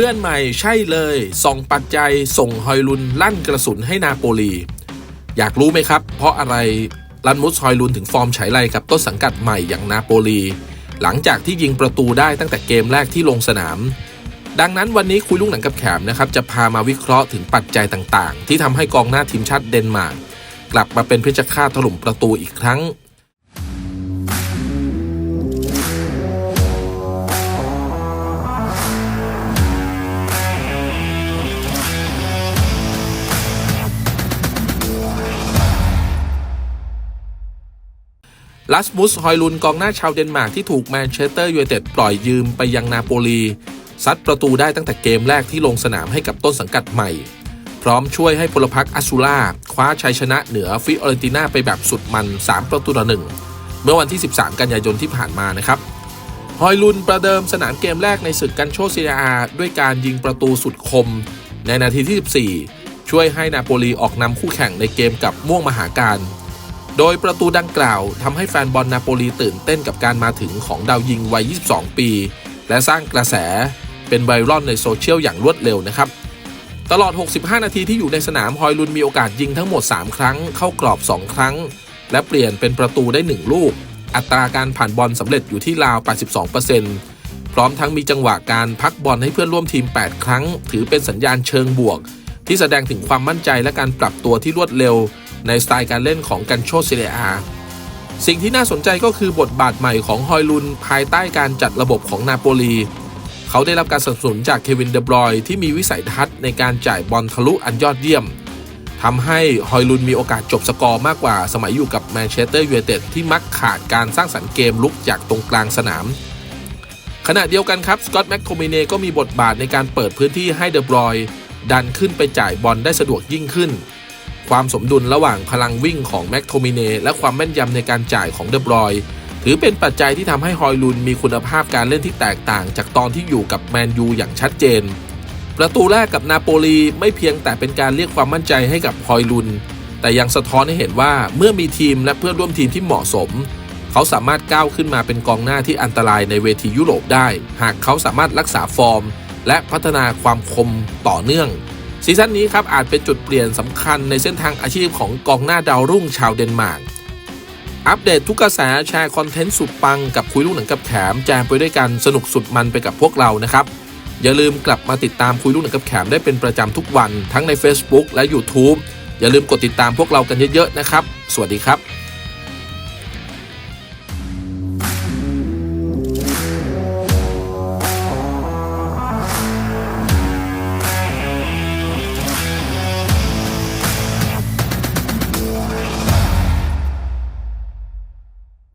พื่อนใหม่ใช่เลยส่องปัจจัยส่งฮอยลุนลั่นกระสุนให้นาโปลี อยากรู้ไหมครับ เพราะอะไรลันมุสฮอยลุนถึงฟอร์มฉายไรกับต้นสังกัดใหม่อย่างนาโปลี หลังจากที่ยิงประตูได้ตั้งแต่เกมแรกที่ลงสนาม ดังนั้นวันนี้คุยลูกหนังกับแขมนะครับจะพามาวิเคราะห์ถึงปัจจัยต่างๆ ที่ทำให้กองหน้าทีมชาติเดนมาร์กกลับมาเป็นเพชฌฆาตถล่มประตูอีกครั้ง ลัสมุส ฮอยลุนกองหน้าชาวเดนมาร์กที่ถูกแมนเชสเตอร์ยูไนเต็ดปล่อยยืมไปยังนาโปลี ซัดประตูได้ตั้งแต่เกมแรกที่ลงสนามให้กับต้นสังกัดใหม่ พร้อมช่วยให้พลพรรคอัสูล่าคว้าชัยชนะเหนือฟิออเรนติน่าไปแบบสุดมัน 3 ประตูต่อหนึ่งเมื่อวันที่ 13 กันยายนที่ผ่านมานะครับ ฮอยลุนประเดิมสนามเกมแรกในศึกกันโชซีเรียอาด้วยการยิงประตูสุดคม ในนาทีที่ 14 ช่วยให้นาโปลีออกนำคู่แข่งในเกมกับม่วงมหาการ โดยประตูดังกล่าวทำให้แฟนบอลนาโปลีตื่นเต้นกับการมาถึงของดาวยิงวัย 22 ปี และสร้างกระแสเป็นไวรัลในโซเชียลอย่างรวดเร็วนะครับ ตลอด 65 นาทีที่อยู่ในสนามฮอยลุนมีโอกาสยิงทั้งหมด 3 ครั้ง เข้ากรอบ 2 ครั้ง และเปลี่ยนเป็นประตูได้ 1 ลูก อัตราการผ่านบอลสำเร็จอยู่ที่ราว 82%พร้อมทั้งมีจังหวะการพักบอลให้เพื่อนร่วมทีม 8 ครั้ง ถือเป็นสัญญาณเชิงบวก ที่แสดงถึงความมั่นใจและการปรับตัวที่รวดเร็ว ในสไตล์การเล่นของกันโชเซเรียอาสิ่งที่น่าสนใจก็คือบทบาทใหม่ของฮอยลุนภายใต้การจัดระบบของนาโปลี เขาได้รับการสนับสนุนจากเควินเดบรอยที่มีวิสัยทัศน์ในการจ่ายบอลทะลุอันยอดเยี่ยมทำให้ฮอยลุนมีโอกาสจบสกอร์มากกว่าสมัยอยู่กับแมนเชสเตอร์ยูไนเต็ดที่มักขาดการสร้างสรรค์เกมลุกจากตรงกลางสนาม ขณะเดียวกันครับสกอตต์แม็กโทมิเน่ก็มีบทบาทในการเปิดพื้นที่ให้เดบรอยดันขึ้นไปจ่ายบอลได้สะดวกยิ่งขึ้น ความสมดุลระหว่างพลังวิ่งของแม็กโทมิเนและความแม่นยำในการจ่ายของเดบรอยถือเป็นปัจจัยที่ทำให้ฮอยลุนมีคุณภาพการเล่นที่แตกต่างจากตอนที่อยู่กับแมนยูอย่างชัดเจน ประตูแรกกับนาโปลีไม่เพียงแต่เป็นการเรียกความมั่นใจให้กับฮอยลุน แต่ยังสะท้อนให้เห็นว่าเมื่อมีทีมและเพื่อนร่วมทีมที่เหมาะสม เขาสามารถก้าวขึ้นมาเป็นกองหน้าที่อันตรายในเวทียุโรปได้ หากเขาสามารถรักษาฟอร์ม และพัฒนาความคมต่อเนื่อง ซีซั่นนี้ครับอาจเป็นจุดเปลี่ยนสำคัญในเส้นทางอาชีพของกองหน้าดาวรุ่งชาวเดนมาร์กอัปเดตทุกกระแสแชร์คอนเทนต์สุดปังกับคุยลูกหนังกับแขมแจมไปด้วยกันสนุกสุดมันไปกับพวกเรานะครับ อย่าลืมกลับมาติดตามคุยลูกหนังกับแขมได้เป็นประจำทุกวันทั้งใน Facebook และ YouTube อย่าลืมกดติดตามพวกเรากันเยอะๆนะครับ สวัสดีครับ